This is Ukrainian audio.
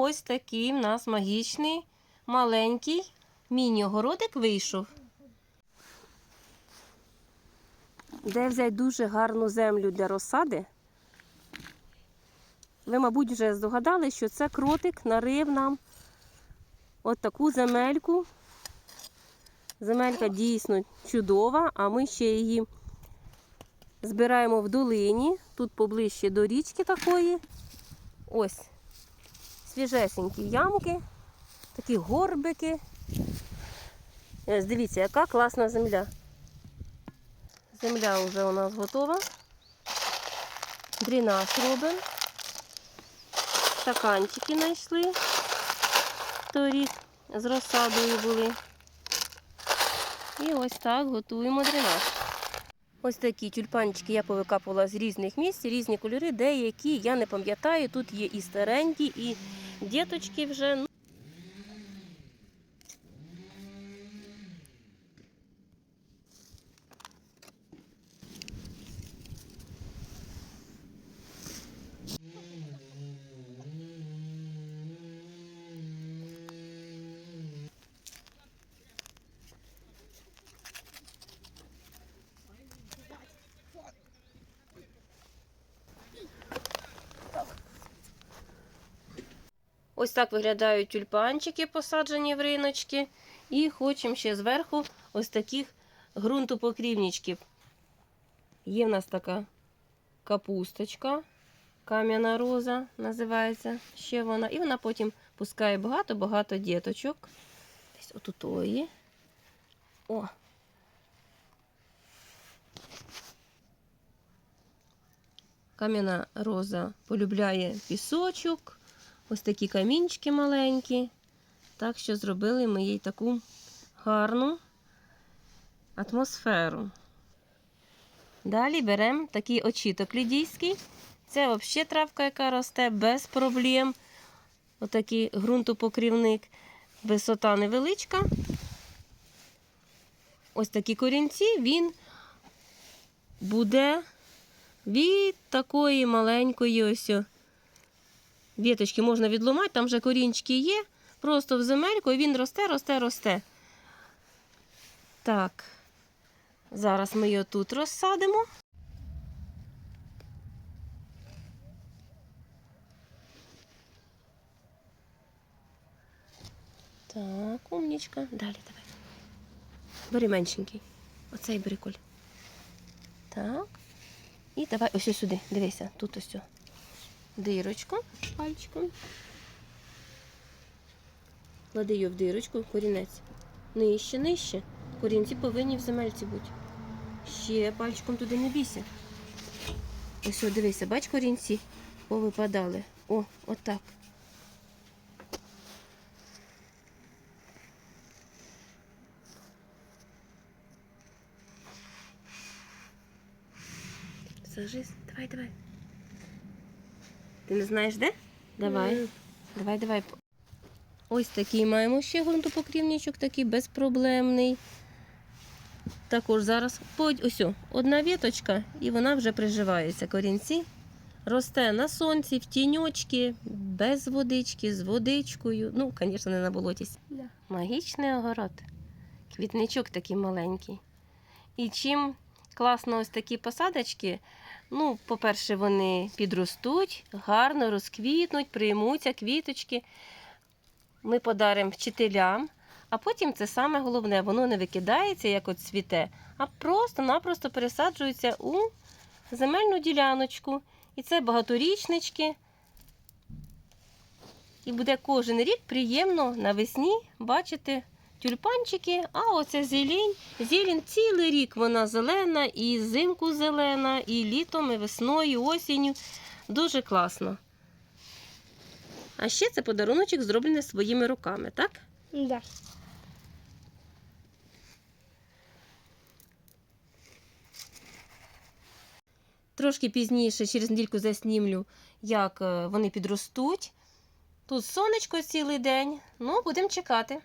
ось такий в нас магічний маленький міні-огородик вийшов. Де взяти дуже гарну землю для розсади? Ви, мабуть, вже здогадали, що це кротик нарив нам от таку земельку. Земелька дійсно чудова, а ми ще її збираємо в долині, тут поближче до річки такої. Ось свіжесенькі ямки, такі горбики. Ось дивіться, яка класна земля. Земля вже у нас готова. Дренаж робимо. Стаканчики знайшли. Торік з розсадою були. І ось так готуємо дренаж. Ось такі тюльпанчики я повикапувала з різних місць, різні кольори, деякі я не пам'ятаю. Тут є і старенькі, і діточки вже. Ось так виглядають тюльпанчики, посаджені в риночки. І хочемо ще зверху ось таких ґрунтопокрівничків. Є в нас така капусточка, кам'яна роза називається ще вона. І вона потім пускає багато-багато діточок. Десь отутої. О! Кам'яна роза полюбляє пісочок. Ось такі камінчики маленькі. Так що зробили ми їй таку гарну атмосферу. Далі беремо такий очіток лідійський. Це взагалі травка, яка росте без проблем. Отакий ґрунтопокрівник. Висота невеличка. Ось такі корінці він буде від такої маленької ось. Віточки можна відломати, там вже корінчики є. Просто в земельку і він росте, росте, росте. Так, зараз ми його тут розсадимо. Так, умнічка. Далі давай. Бери меншенький. Оцей бери коль. Так. І давай ось сюди. Дивися, тут ось. Дирочку пальчиком. Клади її в дирочку, корінець. Нижче, нижче. Корінці повинні в земельці бути. Ще пальчиком туди не бійся. Ось, о, дивися, бач, корінці повипадали. О, отак. Сажись, давай, давай. Ти не знаєш де? Давай. Ні. Давай, давай. Ось такий маємо ще ґрунтопокрівничок, такий безпроблемний. Також зараз ось одна віточка, і вона вже приживається. Корінці. Росте на сонці, в тіньочки, без водички, з водичкою. Ну, звісно, не на болоті. Да. Магічний огород. Квітничок такий маленький. І чим класно ось такі посадочки, ну, по-перше, вони підростуть, гарно розквітнуть, приймуться квіточки. Ми подаримо вчителям, а потім це саме головне, воно не викидається, як от цвіте, а просто-напросто пересаджується у земельну діляночку. І це багаторічнички. І буде кожен рік приємно навесні бачити тюльпанчики, а оце зелень. Зелень цілий рік вона зелена, і зимку зелена, і літом, і весною, і осінню. Дуже класно. А ще це подаруночок зроблений своїми руками, так? Да. Трошки пізніше, через недільку заснімлю, як е, вони підростуть. Тут сонечко цілий день. Ну, будемо чекати.